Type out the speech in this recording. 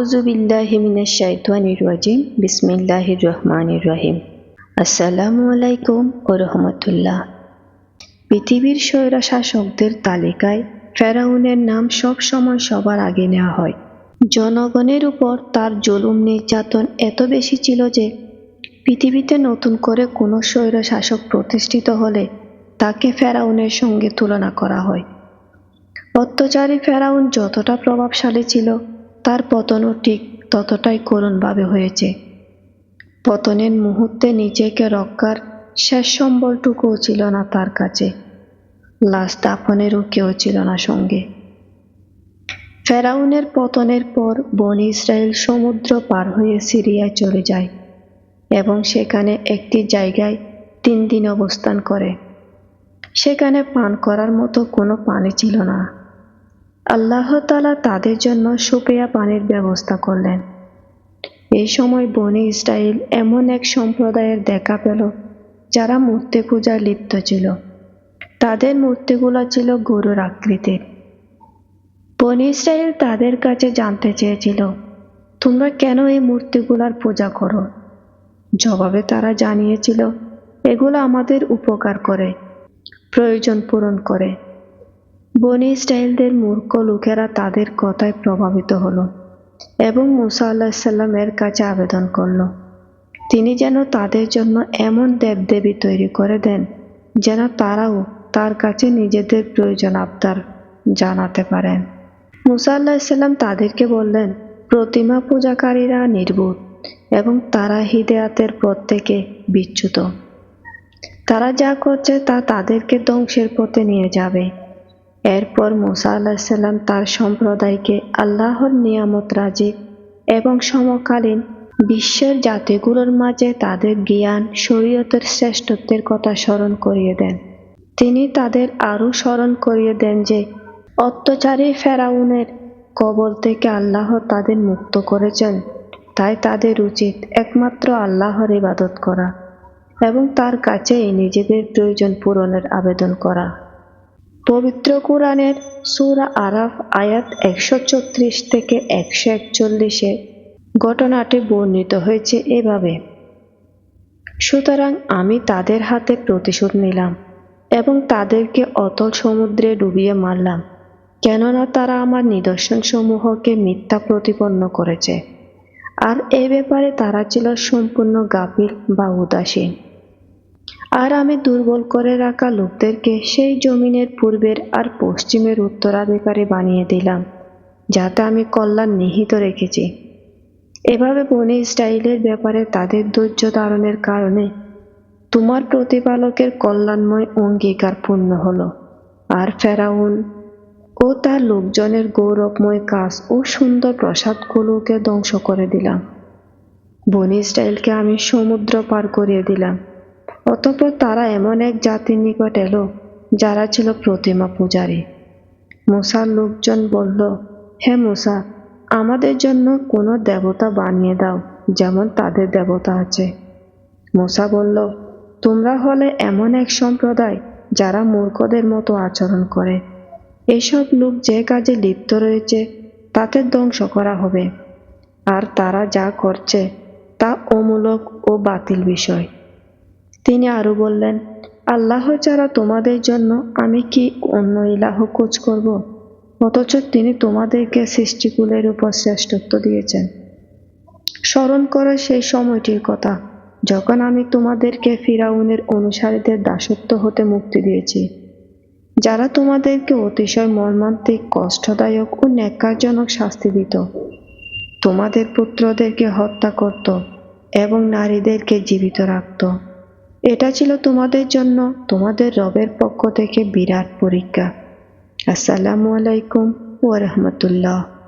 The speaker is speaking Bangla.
আউযু বিল্লাহি মিনাশ শাইতানির রাজিম বিসমিল্লাহির রহমানির রহিম আসসালামু আলাইকুম ও রহমতুল্লাহ পৃথিবীর স্বৈরা তালিকায় ফেরাউনের নাম সব সময় সবার আগে নেওয়া হয়। জনগণের উপর তার জুলুম নির্যাতন এত বেশি ছিল যে পৃথিবীতে নতুন করে কোনো স্বৈরা শাসক প্রতিষ্ঠিত হলে তাকে ফেরাউনের সঙ্গে তুলনা করা হয়। অত্যাচারী ফেরাউন যতটা প্রভাবশালী ছিল তার পতনও ঠিক ততটাই করুণভাবে হয়েছে। পতনের মুহূর্তে নিজেকে রক্ষার শেষ সম্বলটুকুও ছিল না তার কাছে। লাশ দাফনেরও কেউ ছিল না সঙ্গে। ফেরাউনের পতনের পর বন ইসরায়েল সমুদ্র পার হয়ে সিরিয়ায় চলে যায় এবং সেখানে একটি জায়গায় তিন দিন অবস্থান করে। সেখানে পান করার মতো কোনো পানি ছিল না। আল্লাহ তালা তাদের জন্য সুপেয়া পানির ব্যবস্থা করলেন। এই সময় বনি ইসরায়েল এমন এক সম্প্রদায়ের দেখা পেল, যারা মূর্তি পূজায় লিপ্ত ছিল। তাদের মূর্তিগুলো ছিল গরুর আকৃতির। বনি ইসরায়েল তাদের কাছে জানতে চেয়েছিল, তোমরা কেন এই মূর্তিগুলার পূজা করো? জবাবে তারা জানিয়েছিল, এগুলো আমাদের উপকার করে, প্রয়োজন পূরণ করে। বনি ইসরায়েলদের মূর্খ লোকেরা তাদের কথায় প্রভাবিত হলো এবং মুসা আল্লাহ সাল্লামের কাছে আবেদন করল। তিনি যেন তাদের জন্য এমন দেবদেবী তৈরি করে দেন, যেন তারাও তার কাছে নিজেদের প্রয়োজন আবদার জানাতে পারেন। মুসা আল্লাহ সাল্লাম তাদেরকে বললেন, প্রতিমা পূজাকারীরা নির্বুত এবং তারা হিদেয়াতের থেকে বিচ্যুত। তারা যা করছে তা তাদেরকে ধ্বংসের পথে নিয়ে যাবে। এরপর মুসা আল্লাহিসাল্লাম তার সম্প্রদায়কে আল্লাহর নিয়ামত রাজি এবং সমকালীন বিশ্বের জাতিগুলোর মাঝে তাদের জ্ঞান, শরীয়তের শ্রেষ্ঠত্বের কথা স্মরণ করিয়ে দেন। তিনি তাদের আরও স্মরণ করিয়ে দেন যে, অত্যাচারী ফেরাউনের কবল থেকে আল্লাহ তাদের মুক্ত করেছেন। তাই তাদের উচিত একমাত্র আল্লাহর ইবাদত করা এবং তার কাছেই নিজেদের প্রয়োজন পূরণের আবেদন করা। পবিত্র কোরআনের সুরা আরাফ আয়াত একশো চৌত্রিশ থেকে একশো একচল্লিশে ঘটনাটি বর্ণিত হয়েছে এভাবে। সুতরাং আমি তাদের হাতে প্রতিশোধ নিলাম এবং তাদেরকে অতল সমুদ্রে ডুবিয়ে মারলাম, কেননা তারা আমার নিদর্শনসমূহকে মিথ্যা প্রতিপন্ন করেছে। আর এ ব্যাপারে তারা ছিল সম্পূর্ণ গাফিল বা উদাসীন। আর আমি দুর্বল করে রাখা লোকদেরকে সেই জমিনের পূর্বের আর পশ্চিমের উত্তরাধিকারী বানিয়ে দিলাম, যাতে আমি কল্যাণ নিহিত রেখেছি। এভাবে বনে স্টাইলের ব্যাপারে তাদের ধৈর্য ধারণের কারণে তোমার প্রতিপালকের কল্যাণময় অঙ্গীকার পূর্ণ হলো, আর ফেরাউন ও তার লোকজনের গৌরবময় কাজ ও সুন্দর প্রসাদগুলোকে ধ্বংস করে দিলাম। বনি স্টাইলকে আমি সমুদ্র পার করিয়ে দিলাম। অতঃপর তারা এমন এক জাতির নিকট এলো, যারা ছিল প্রতিমা পূজারী। মুসার লোকজন বলল, হে মুসা, আমাদের জন্য কোনো দেবতা বানিয়ে দাও, যেমন তাদের দেবতা আছে। মুসা বলল, তোমরা হলে এমন এক সম্প্রদায় যারা মূর্খদের মতো আচরণ করে। এসব লোক যে কাজে লিপ্ত রয়েছে, তাতে ধ্বংস করা হবে। আর তারা যা করছে, তা অমূলক ও বাতিল বিষয়। তিনি আরও বললেন, আল্লাহ ছাড়া তোমাদের জন্য আমি কি অন্য ইলাহ কোচ করব? অথচ তিনি তোমাদেরকে সৃষ্টিকুলের উপর শ্রেষ্ঠত্ব দিয়েছেন। স্মরণ করে সেই সময়টির কথা, যখন আমি তোমাদেরকে ফিরাউনের অনুসারীদের দাসত্ব হতে মুক্তি দিয়েছি। যারা তোমাদেরকে অতিশয় মর্মান্তিক, কষ্টদায়ক ও ন্যাক্কারজনক শাস্তি দিত। তোমাদের পুত্রদেরকে হত্যা করত এবং নারীদেরকে জীবিত রাখত। এটা ছিল তোমাদের জন্য তোমাদের রবের পক্ষ থেকে বিরাট পরীক্ষা। আসসালামু আলাইকুম ওয়া রাহমাতুল্লাহ।